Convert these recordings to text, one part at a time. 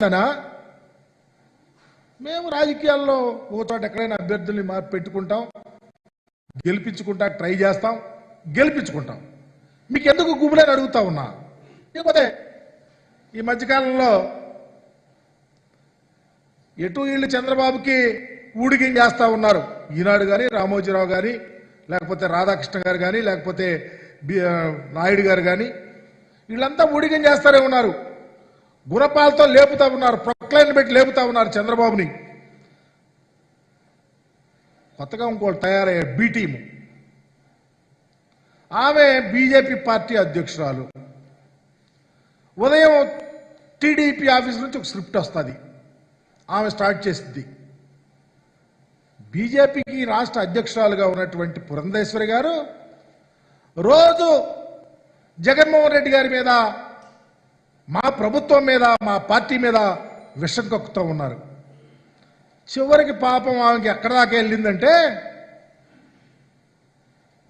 ఉందనా మేము రాజకీయాల్లో ఓ చోట ఎక్కడైనా అభ్యర్థుల్ని మా పెట్టుకుంటాం గెలిపించుకుంటా ట్రై చేస్తాం గెలిపించుకుంటాం. మీకు ఎందుకు గుబులని అడుగుతా ఉన్నా? లేకపోతే ఈ మధ్యకాలంలో ఎటు వీళ్ళు చంద్రబాబుకి ఊడిగం చేస్తా ఉన్నారు? ఈనాడు కానీ రామోజీరావు గారి లేకపోతే రాధాకృష్ణ గారు కానీ లేకపోతే బి- నాయుడు గారు కానీ వీళ్ళంతా ఊడిగం చేస్తారే ఉన్నారు. గుణపాలతో లేపుతా ఉన్నారు ప్రొక్లైన్ పెట్టి లేపుతా ఉన్నారు చంద్రబాబుని. కొత్తగా ఇంకోటి తయారయ్యారు బి టీము. ఆమె బీజేపీ పార్టీ అధ్యక్షురాలు. ఉదయం టీడీపీ ఆఫీస్ నుంచి ఒక స్క్రిప్ట్ వస్తుంది. ఆమె స్టార్ట్ చేసింది. బీజేపీకి రాష్ట్ర అధ్యక్షురాలుగా ఉన్నటువంటి పురంధేశ్వరి గారు రోజు జగన్మోహన్ రెడ్డి గారి మీద మా ప్రభుత్వం మీద మా పార్టీ మీద విషం కక్కుతూ ఉన్నారు. చివరికి పాపం ఆమెకి ఎక్కడ దాకా వెళ్ళిందంటే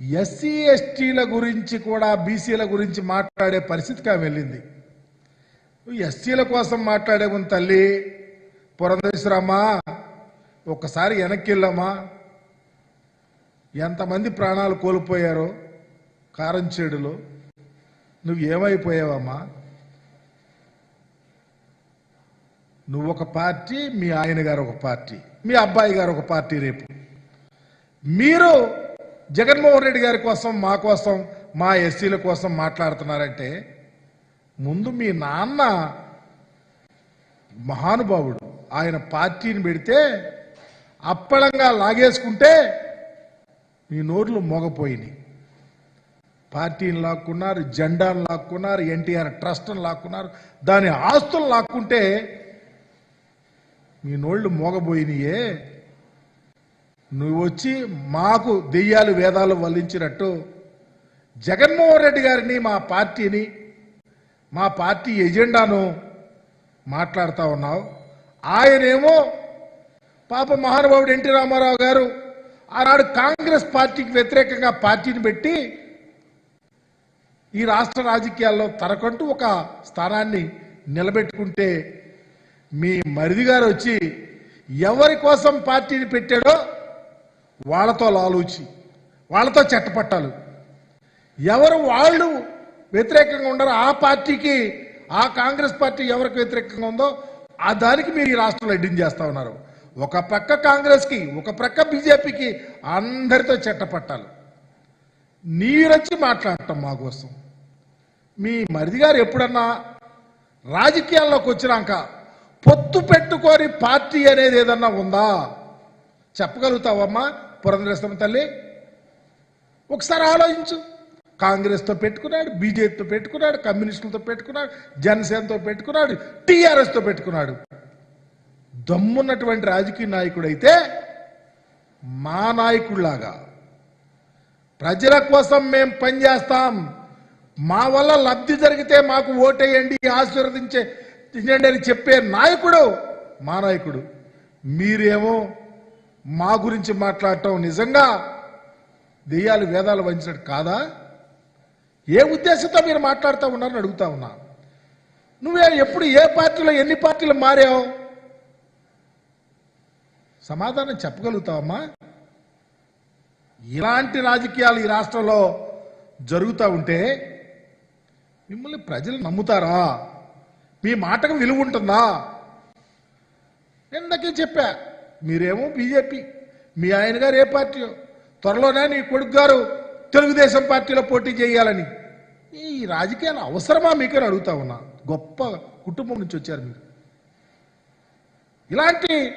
ఎస్సీ ఎస్టీల గురించి కూడా బీసీల గురించి మాట్లాడే పరిస్థితికి ఆమె వెళ్ళింది. ఎస్సీల కోసం మాట్లాడే ముందు తల్లి పురంధేశ్వరమ్మా ఒక్కసారి వెనక్కి వెళ్ళమ్మా. ఎంతమంది ప్రాణాలు కోల్పోయారో కారంచేడులో నువ్వు ఏమైపోయావమ్మా? నువ్వు ఒక పార్టీ మీ ఆయన గారు ఒక పార్టీ మీ అబ్బాయి గారు ఒక పార్టీ రేపు. మీరు జగన్మోహన్ రెడ్డి గారి కోసం మా కోసం మా ఎస్సీల కోసం మాట్లాడుతున్నారంటే ముందు మీ నాన్న మహానుభావుడు. ఆయన పార్టీని పెడితే అప్పళంగా లాగేసుకుంటే మీ నోర్లు మోగపోయినాయి. పార్టీని లాక్కున్నారు జెండాను లాక్కున్నారు ఎన్టీఆర్ ట్రస్ట్ని లాక్కున్నారు దాని ఆస్తులు లాక్కుంటే మీ నోళ్ళు మోగబోయినయే. నువ్వు వచ్చి మాకు దెయ్యాలు వేదాలు వల్లించినట్టు జగన్మోహన్ రెడ్డి గారిని మా పార్టీని మా పార్టీ ఎజెండాను మాట్లాడుతూ ఉన్నావు. ఆయనేమో పాప మహానుభావుడు ఎన్టీ రామారావు గారు ఆనాడు కాంగ్రెస్ పార్టీకి వ్యతిరేకంగా పార్టీని పెట్టి ఈ రాష్ట్ర రాజకీయాల్లో తనకంటూ ఒక స్థానాన్ని నిలబెట్టుకుంటే మీ మరిది గారు వచ్చి ఎవరి కోసం పార్టీని పెట్టాడో వాళ్ళతో లాలూచి వాళ్ళతో చెట్టపట్టాలు. ఎవరు వాళ్ళు వ్యతిరేకంగా ఉండరో ఆ పార్టీకి ఆ కాంగ్రెస్ పార్టీ ఎవరికి వ్యతిరేకంగా ఉందో ఆ దానికి మీరు ఈ రాష్ట్రంలో ఎడ్డింగ్ చేస్తూ ఉన్నారు. ఒక ప్రక్క కాంగ్రెస్కి ఒక ప్రక్క బీజేపీకి అందరితో చెట్టపట్టాలు. నీరొచ్చి మాట్లాడటం మా కోసం. మీ మరిది గారు ఎప్పుడన్నా రాజకీయాల్లోకి వచ్చినాక పొత్తు పెట్టుకొని పార్టీ అనేది ఏదన్నా ఉందా? చెప్పగలుగుతావమ్మా? పురంధరేశ్వరం తల్లి ఒకసారి ఆలోచించు. కాంగ్రెస్తో పెట్టుకున్నాడు బీజేపీతో పెట్టుకున్నాడు కమ్యూనిస్టులతో పెట్టుకున్నాడు జనసేనతో పెట్టుకున్నాడు టీఆర్ఎస్తో పెట్టుకున్నాడు. దమ్మున్నటువంటి రాజకీయ నాయకుడైతే మా నాయకుడిలాగా ప్రజల కోసం మేము పనిచేస్తాం. మా వల్ల లబ్ధి జరిగితే మాకు ఓటేయండి ఆశీర్వదించే తినండి అని చెప్పే నాయకుడు. మా నాయకుడు మీరేమో మా గురించి మాట్లాడటం నిజంగా దెయ్యాలు వేదాలు వంచినట్టు కాదా? ఏ ఉద్దేశంతో మీరు మాట్లాడుతూ ఉన్నారని అడుగుతా ఉన్నా. నువ్వే ఎప్పుడు ఏ పార్టీలో ఎన్ని పార్టీలు మారావు? సమాధానం చెప్పగలుగుతావమ్మా? ఇలాంటి రాజకీయాలు ఈ రాష్ట్రంలో జరుగుతూ ఉంటే మిమ్మల్ని ప్రజలు నమ్ముతారా? మీ మాటకు విలువ ఉంటుందా ఇందాకే చెప్పా మీరేమో బీజేపీ మీ ఆయన గారు ఏ పార్టీ త్వరలోనే నీ కొడుకు గారు తెలుగుదేశం పార్టీలో పోటీ చేయాలని. ఈ రాజకీయాలు అవసరమా మీకని అడుగుతా ఉన్నా. గొప్ప కుటుంబం నుంచి వచ్చారు మీరు. ఇలాంటి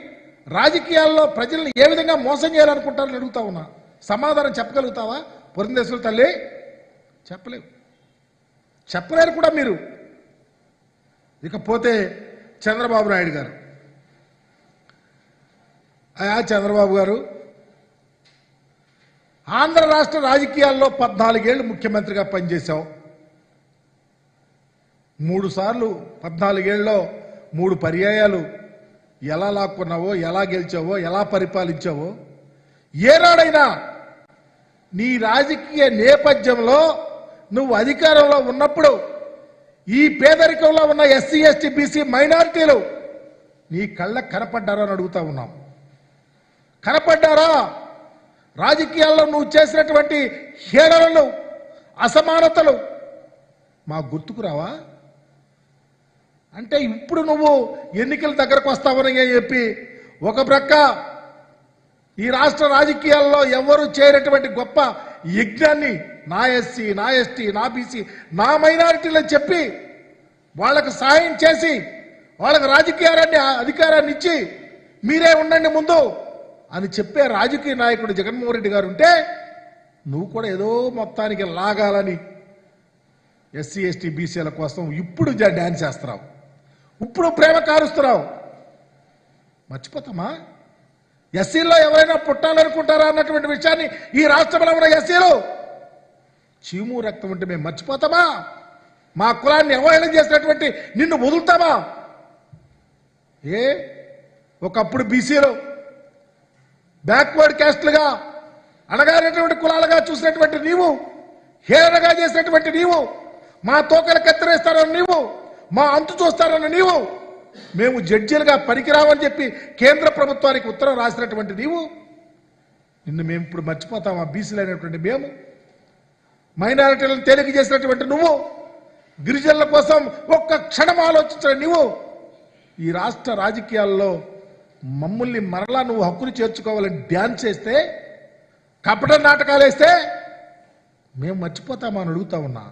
రాజకీయాల్లో ప్రజల్ని ఏ విధంగా మోసం చేయాలనుకుంటారని అడుగుతా ఉన్నా. సమాధానం చెప్పగలుగుతావా? పురంధేశ్వర తల్లి చెప్పలేవు. చెప్పలేరు కూడా మీరు. ఇకపోతే చంద్రబాబు నాయుడు గారు. అయా చంద్రబాబు గారు ఆంధ్ర రాష్ట్ర రాజకీయాల్లో పద్నాలుగేళ్ళు ముఖ్యమంత్రిగా పనిచేశావు. మూడు సార్లు పద్నాలుగేళ్ళలో మూడు పర్యాయాలు ఎలా లాక్కున్నావో ఎలా గెలిచావో ఎలా పరిపాలించావో ఏనాడైనా నీ రాజకీయ నేపథ్యంలో నువ్వు అధికారంలో ఉన్నప్పుడు ఈ పేదరికంలో ఉన్న ఎస్సీ ఎస్టీ బీసీ మైనారిటీలు నీ కళ్ళకు కనపడ్డారా అని అడుగుతా ఉన్నాం. కనపడ్డారా? రాజకీయాల్లో నువ్వు చేసినటువంటి హేళనలు అసమానతలు మా గుర్తుకు రావా? అంటే ఇప్పుడు నువ్వు ఎన్నికల దగ్గరకు వస్తావని చెప్పి ఒక ప్రక్క ఈ రాష్ట్ర రాజకీయాల్లో ఎవరు చేయనటువంటి గొప్ప యజ్ఞాన్ని నా ఎస్సీ నా ఎస్టీ నా బీసీ నా మైనారిటీలని చెప్పి వాళ్ళకు సాయం చేసి వాళ్ళకు రాజకీయాన్ని అధికారాన్ని ఇచ్చి మీరే ఉండండి ముందు అని చెప్పే రాజకీయ నాయకుడు జగన్మోహన్ రెడ్డి గారు ఉంటే నువ్వు కూడా ఏదో మొత్తానికి లాగాలని ఎస్సీ ఎస్టీ బీసీల కోసం ఇప్పుడు డ్యాన్స్ చేస్తున్నావు. ఇప్పుడు ప్రేమ కారుస్తున్నావు. మర్చిపోతామా? ఎస్సీలో ఎవరైనా పుట్టాలనుకుంటారా అన్నటువంటి విషయాన్ని ఈ రాష్ట్రంలో ఉన్న ఎస్సీలు? చీము రక్తం ఉంటే మేము మర్చిపోతామా? మా కులాన్ని అవహేళన చేసినటువంటి నిన్ను వదులుతామా? ఏ? ఒకప్పుడు బీసీలు బ్యాక్వర్డ్ క్యాస్ట్లుగా అణగారినటువంటి కులాలుగా చూసినటువంటి నీవు హేళనగా చేసినటువంటి నీవు మా తోకలు కత్తిరేస్తారని నీవు మా అంతు చూస్తారని నీవు మేము జడ్జీలుగా పనికిరావని చెప్పి కేంద్ర ప్రభుత్వానికి ఉత్తరం రాసినటువంటి నీవు నిన్ను మేము ఇప్పుడు మర్చిపోతామా? బీసీలు అయినటువంటి మేము మైనారిటీలను తేలిక చేసినటువంటి నువ్వు గిరిజనుల కోసం ఒక్క క్షణం ఆలోచించిన నువ్వు ఈ రాష్ట్ర రాజకీయాల్లో మమ్మల్ని మరలా నువ్వు హక్కులు చేర్చుకోవాలని డ్యాన్స్ చేస్తే కపట నాటకాలు వేస్తే మేము మర్చిపోతామా అని అడుగుతా ఉన్నా.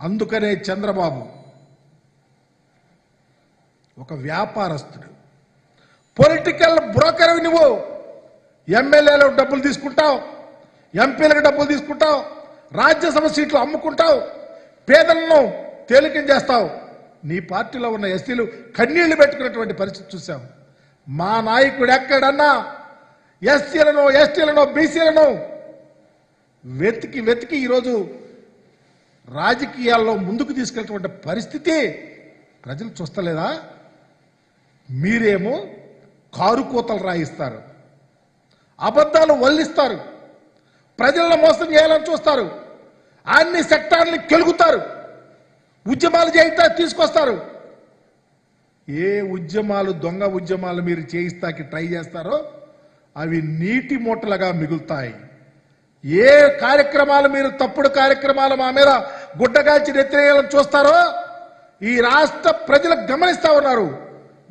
అందుకనే చంద్రబాబు ఒక వ్యాపారస్తుడు. పొలిటికల్ బ్రోకర్ నువ్వు. ఎమ్మెల్యేలకు డబ్బులు తీసుకుంటావు. ఎంపీలకు డబ్బులు తీసుకుంటావు. రాజ్యసభ సీట్లు అమ్ముకుంటావు. పేదలను తేలికం చేస్తావు. నీ పార్టీలో ఉన్న ఎస్సీలు కన్నీళ్ళు పెట్టుకున్నటువంటి పరిస్థితి చూసాం మా నాయకుడు ఎక్కడన్నా? ఎస్సీలను ఎస్టీలను బీసీలను వెతికి వెతికి ఈరోజు రాజకీయాల్లో ముందుకు తీసుకెళ్ళటువంటి పరిస్థితి ప్రజలు చూస్తలేదా? మీరేమో కారు కూతలు రాయిస్తారు. అబద్ధాలు వల్లిస్తారు. ప్రజలను మోసం చేయాలని చూస్తారు. అన్ని సెక్టార్ని కెలుగుతారు. ఉద్యమాలు చేయిస్తా తీసుకొస్తారు. ఏ ఉద్యమాలు దొంగ ఉద్యమాలు మీరు చేయిస్తాకి ట్రై చేస్తారో అవి నీటి మూటలుగా మిగులుతాయి. ఏ కార్యక్రమాలు మీరు తప్పుడు కార్యక్రమాలు మా మీద గుడ్డగాల్చి నెత్తిరేయాలని చూస్తారో ఈ రాష్ట్ర ప్రజలు గమనిస్తా ఉన్నారు.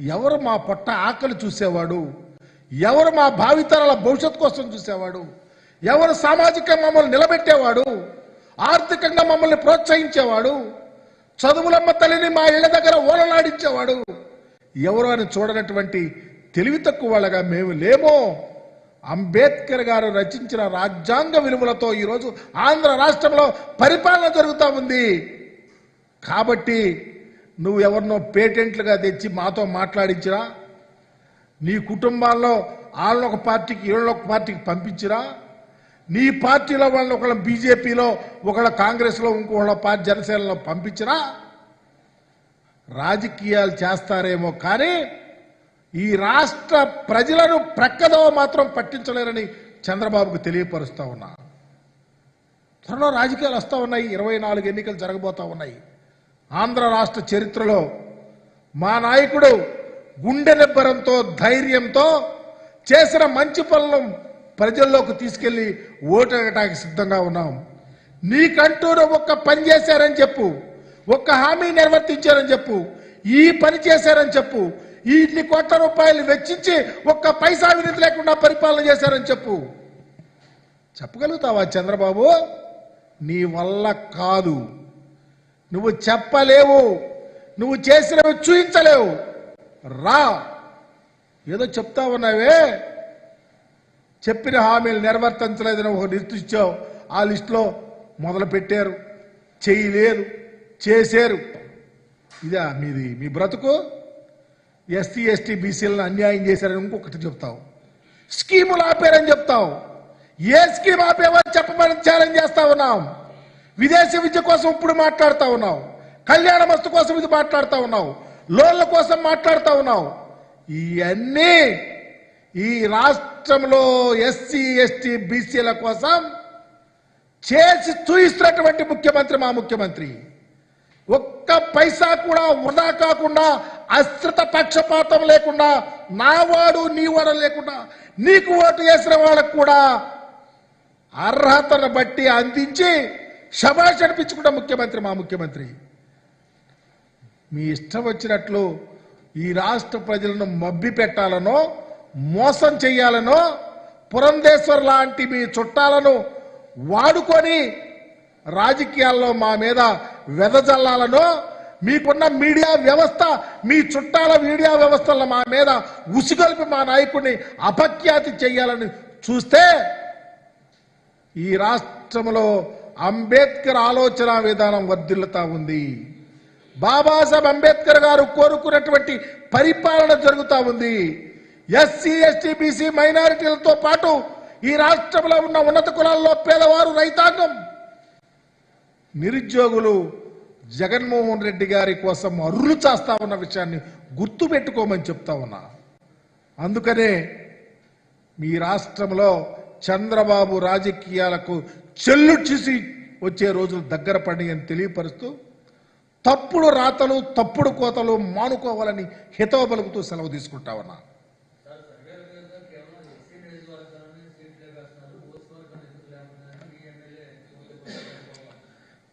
ఎవరు మా పొట్ట ఆకలి చూసేవాడు? ఎవరు మా భావితరాల భవిష్యత్ కోసం చూసేవాడు? ఎవరు సామాజిక మమ్మల్ని నిలబెట్టేవాడు? ఆర్థికంగా మమ్మల్ని ప్రోత్సహించేవాడు? చదువులమ్మ తల్లిని మా ఇళ్ళ దగ్గర ఓలలాడించేవాడు? ఎవరు అని చూడనటువంటి తెలివి తక్కువ వాళ్ళగా మేము లేమో? అంబేద్కర్ గారు రచించిన రాజ్యాంగ విలువలతో ఈరోజు ఆంధ్ర రాష్ట్రంలో పరిపాలన జరుగుతూ ఉంది. కాబట్టి నువ్వు ఎవరినో పేటెంట్లుగా తెచ్చి మాతో మాట్లాడించిరా? నీ కుటుంబాల్లో వాళ్ళని ఒక పార్టీకి వీళ్ళని ఒక పార్టీకి పంపించిరా? నీ పార్టీలో వాళ్ళని ఒకళ్ళ బీజేపీలో ఒకళ్ళ కాంగ్రెస్లో ఇంకోళ్ళ పార్టీ జనసేనలో పంపించరా? రాజకీయాలు చేస్తారేమో కానీ ఈ రాష్ట్ర ప్రజలను ప్రక్కదో మాత్రం పట్టించలేరని చంద్రబాబుకు తెలియపరుస్తా ఉన్నా. త్వరలో రాజకీయాలు వస్తూ ఉన్నాయి. ఇరవై నాలుగు ఎన్నికలు జరగబోతా ఉన్నాయి. ఆంధ్ర రాష్ట్ర చరిత్రలో మా నాయకుడు గుండె నిబ్బరంతో ధైర్యంతో చేసిన మంచి పనులను ప్రజల్లోకి తీసుకెళ్ళి ఓటగటానికి సిద్ధంగా ఉన్నాం. నీకంటూ ఒక్క పని చేశారని చెప్పు. ఒక్క హామీ నిర్వర్తించారని చెప్పు. ఈ పని చేశారని చెప్పు. ఈ ఇన్ని కోట్ల రూపాయలు వెచ్చించి ఒక్క పైసా వినతి లేకుండా పరిపాలన చేశారని చెప్పు. చెప్పగలుగుతావా చంద్రబాబు? నీ వల్ల కాదు. నువ్వు చెప్పలేవు. నువ్వు చేసినవి చూయించలేవు. రా. ఏదో చెప్తా ఉన్నావే? చెప్పిన హామీలు నెరవేర్తించలేదని ఒక లిస్టు ఇచ్చావు. ఆ లిస్టులో మొదలు పెట్టారు చేయలేదు. చేశారు. ఇదా మీది. మీ బ్రతుకు? ఎస్సీ ఎస్టీ బీసీలను అన్యాయం చేశారని ఇంకొకటి చెప్తావు. స్కీములు ఆపారని చెప్తావు. ఏ స్కీమ్ ఆపేవని చెప్పమని ఛాలెంజ్ చేస్తా ఉన్నాం. విదేశీ విద్య కోసం ఇప్పుడు మాట్లాడుతా ఉన్నావు. కళ్యాణ మస్తు కోసం ఇది మాట్లాడుతూ ఉన్నావు. లోన్ల కోసం మాట్లాడుతూ ఉన్నావు. ఇవన్నీ ఈ రాష్ట్రంలో ఎస్సీ ఎస్టీ బీసీల కోసం చేసి చూయిస్తున్నటువంటి ముఖ్యమంత్రి మా ముఖ్యమంత్రి. ఒక్క పైసా కూడా వృధా కాకుండా అశ్రిత పక్షపాతం లేకుండా నా వాడు నీ వాడు లేకుండా నీకు ఓటు వేసిన వాళ్ళకు కూడా అర్హతను బట్టి అందించి శబాష్ అనిపించుకుంటా ముఖ్యమంత్రి మా ముఖ్యమంత్రి. మీ ఇష్టం వచ్చినట్లు ఈ రాష్ట్ర ప్రజలను మబ్బి పెట్టాలనో మోసం చేయాలనో పురంధేశ్వర్ లాంటి మీ చుట్టాలను వాడుకొని రాజకీయాల్లో మా మీద వెదజల్లాలనో మీకున్న మీడియా వ్యవస్థ మీ చుట్టాల మీడియా వ్యవస్థలను మా మీద ఉసిగొల్పి మా నాయకుడిని అపఖ్యాతి చేయాలని చూస్తే ఈ రాష్ట్రంలో అంబేద్కర్ ఆలోచన విధానం వర్ధిల్లుతా ఉంది. బాబాసాహెబ్ అంబేద్కర్ గారు కోరుకున్నటువంటి పరిపాలన జరుగుతూ ఉంది. ఎస్సీ ఎస్టీ బీసీ మైనారిటీలతో పాటు ఈ రాష్ట్రంలో ఉన్న ఉన్నత కులాల్లో పేదవారు రైతాంగం. నిరుద్యోగులు జగన్మోహన్ రెడ్డి గారి కోసం అర్రులు చేస్తా ఉన్న విషయాన్ని గుర్తు పెట్టుకోమని చెప్తా ఉన్నా. అందుకనే మీ రాష్ట్రంలో చంద్రబాబు రాజకీయాలకు చెల్లు చూసి వచ్చే రోజులు దగ్గర పడి అని తెలియపరుస్తూ తప్పుడు రాతలు తప్పుడు కోతలు మానుకోవాలని హితవ పలుకుతూ సెలవు తీసుకుంటా ఉన్నా.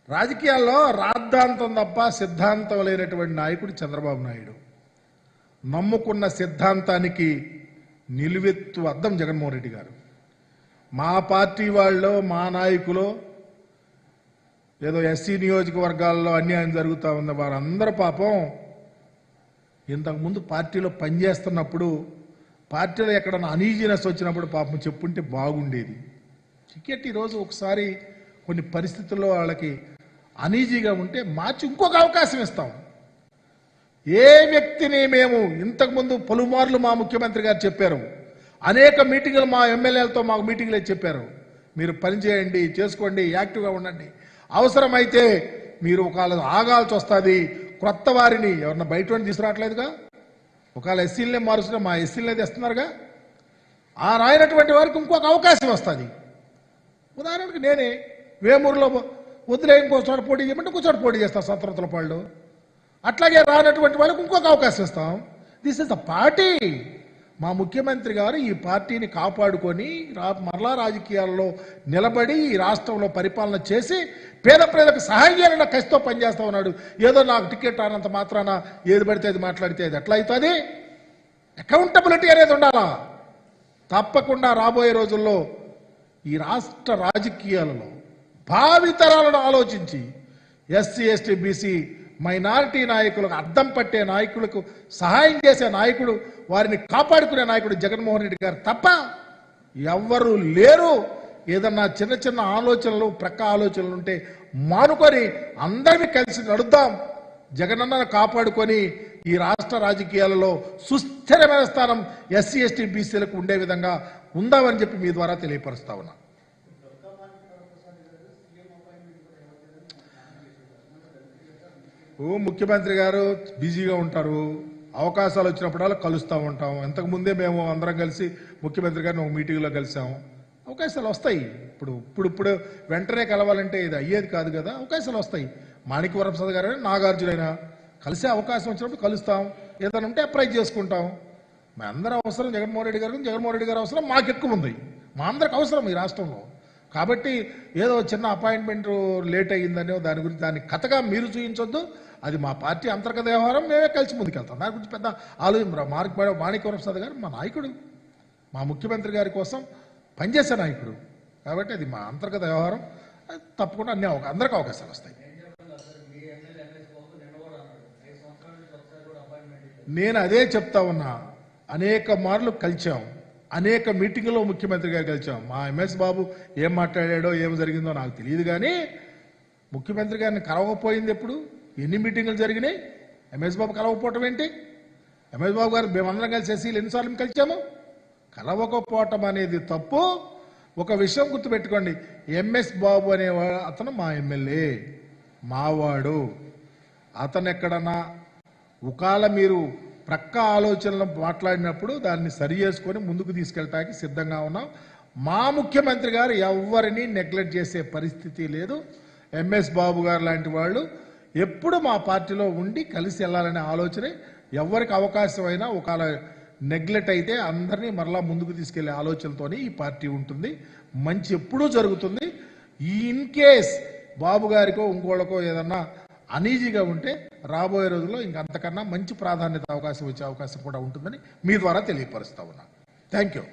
రాజకీయాల్లో రాద్ధాంతం తప్ప సిద్ధాంతం లేనటువంటి నాయకుడు చంద్రబాబు నాయుడు. నమ్ముకున్న సిద్ధాంతానికి నిలువెత్తు అద్దం జగన్మోహన్ రెడ్డి గారు. మా పార్టీ వాళ్ళు మా నాయకులు ఏదో ఎస్సీ నియోజకవర్గాల్లో అన్యాయం జరుగుతూ ఉంది వారందరూ పాపం. ఇంతకుముందు పార్టీలో పనిచేస్తున్నప్పుడు పార్టీలో ఎక్కడన్నా అనీజినెస్ వచ్చినప్పుడు పాపం చెప్పుంటే బాగుండేది. టికెట్ ఈరోజు ఒకసారి కొన్ని పరిస్థితుల్లో వాళ్ళకి అనీజీగా ఉంటే మార్చి ఇంకొక అవకాశం ఇస్తాం. ఏ వ్యక్తిని మేము ఇంతకుముందు పలుమార్లు మా ముఖ్యమంత్రి గారు చెప్పారు. అనేక మీటింగులు మా ఎమ్మెల్యేలతో మాకు మీటింగ్లే చెప్పారు. మీరు పని చేయండి చేసుకోండి యాక్టివ్గా ఉండండి. అవసరమైతే మీరు ఒకవేళ ఆగాల్సి వస్తుంది క్రొత్త వారిని ఎవరన్నా బయట నుండి తీసుకురావట్లేదుగా? ఒకవేళ ఎస్సీలనే మారుస్తున్నా మా ఎస్సీలనే తెస్తున్నారుగా? ఆ రాయినటువంటి వారికి ఇంకొక అవకాశం వస్తుంది. ఉదాహరణకు నేనే వేమూరులో వదిలే ఇంకో పోటీ చేయమంటే ఇంకో పోటీ చేస్తాం స్వతంత్రతల పాళ్ళు. అట్లాగే రానటువంటి వాళ్ళకి ఇంకొక అవకాశం ఇస్తాం. దిస్ ఇస్ ద పార్టీ మా ముఖ్యమంత్రి గారు ఈ పార్టీని కాపాడుకొని రా మరలా రాజకీయాల్లో నిలబడి ఈ రాష్ట్రంలో పరిపాలన చేసి పేద ప్రజలకు సహాయం చేయాలన్న కసితో పనిచేస్తా ఉన్నాడు. ఏదో నాకు టికెట్ రానంత మాత్రాన ఏది పడితే అది మాట్లాడితే అది ఎట్లా అవుతుంది అకౌంటబిలిటీ అనేది ఉండాలా? తప్పకుండా రాబోయే రోజుల్లో ఈ రాష్ట్ర రాజకీయాలలో భావితరాలను ఆలోచించి ఎస్సీ ఎస్టీ బీసీ మైనారిటీ నాయకులకు అద్దం పట్టే నాయకులకు సహాయం చేసే నాయకుడు వారిని కాపాడుకునే నాయకుడు జగన్మోహన్ రెడ్డి గారు తప్ప ఎవ్వరు లేరు. ఏదన్నా చిన్న చిన్న ఆలోచనలు ప్రక్క ఆలోచనలు ఉంటే మానుకొని అందరినీ కలిసి నడుద్దాం. జగనన్నను కాపాడుకొని ఈ రాష్ట్ర రాజకీయాలలో సుస్థిరమైన స్థానం ఎస్సీ ఎస్టీ బీసీలకు ఉండే విధంగా ఉందామని చెప్పి మీ ద్వారా తెలియపరుస్తా ఉన్నా. ముఖ్యమంత్రి గారు బిజీగా ఉంటారు అవకాశాలు వచ్చినప్పుడల్లా కలుస్తూ ఉంటాం. ఇంతకు ముందే మేము అందరం కలిసి ముఖ్యమంత్రి గారిని ఒక మీటింగ్లో కలిసాం. అవకాశాలు వస్తాయి. ఇప్పుడు ఇప్పుడు ఇప్పుడు వెంటనే కలవాలంటే ఇది అయ్యేది కాదు కదా అవకాశాలు వస్తాయి. మాణిక్యవరం ప్రసాద్ గారు నాగార్జునైనా కలిసే అవకాశం వచ్చినప్పుడు కలుస్తాం. ఏదైనా ఉంటే అప్లై చేసుకుంటాం. మా అందరి అవసరం జగన్మోహన్ రెడ్డి గారు జగన్మోహన్ రెడ్డి గారి అవసరం మాకు ఎక్కువ ఉంది. మా అందరికి అవసరం ఈ రాష్ట్రంలో. కాబట్టి ఏదో చిన్న అపాయింట్మెంట్ లేట్ అయ్యిందనో దాని గురించి దాన్ని కథగా మీరు చూపించొద్దు అది మా పార్టీ అంతర్గత వ్యవహారం మేమే కలిసి ముందుకెళ్తాం. దాని గురించి పెద్ద ఆలోచన మార్క్ మాణిక్యవరం ప్రసాద్ గారు మా నాయకుడు. మా ముఖ్యమంత్రి గారి కోసం పనిచేసే నాయకుడు. కాబట్టి అది మా అంతర్గత వ్యవహారం. అది తప్పకుండా అన్ని అవకా- అందరికీ అవకాశాలు వస్తాయి. నేను అదే చెప్తా ఉన్నా. అనేక మార్లు కలిచాం. అనేక మీటింగ్లో ముఖ్యమంత్రి గారు కలిచాం. మా ఎంఎస్ బాబు ఏం మాట్లాడాడో ఏం జరిగిందో నాకు తెలియదు కానీ ముఖ్యమంత్రి గారిని కలవకపోయింది ఎప్పుడు? ఎన్ని మీటింగులు జరిగినాయి? ఎంఎస్ బాబు కలవకపోవటం ఏంటి? ఎంఎస్ బాబు గారు మేమందరం కలిసి ఎస్సీలు ఎన్నిసార్లు కలిసాము కలవకపోవటం అనేది తప్పు. ఒక విషయం గుర్తుపెట్టుకోండి. ఎంఎస్ బాబు అనే అతను మా ఎమ్మెల్యే మావాడు. అతను ఎక్కడన్నా ఒకవేళ మీరు ప్రక్క ఆలోచనలు మాట్లాడినప్పుడు దాన్ని సరి చేసుకొని ముందుకు తీసుకెళ్ళటానికి సిద్ధంగా ఉన్నాం. మా ముఖ్యమంత్రి గారు ఎవరిని నెగ్లెక్ట్ చేసే పరిస్థితి లేదు. ఎంఎస్ బాబు గారు లాంటి వాళ్ళు ఎప్పుడు మా పార్టీలో ఉండి కలిసి వెళ్ళాలనే ఆలోచనే ఎవరికి అవకాశం అయినా ఒకవేళ నెగ్లెక్ట్ అయితే అందరినీ మరలా ముందుకు తీసుకెళ్ళే ఆలోచనతోనే ఈ పార్టీ ఉంటుంది. మంచి ఎప్పుడూ జరుగుతుంది. ఇన్ కేస్ బాబు గారికో ఇంకోళ్ళకో ఏదన్నా అనీజీగా ఉంటే రాబోయే రోజుల్లో ఇంకంతకన్నా మంచి ప్రాధాన్యత అవకాశం వచ్చే అవకాశం కూడా ఉంటుందని మీ ద్వారా తెలియపరుస్తా ఉన్నా. Thank you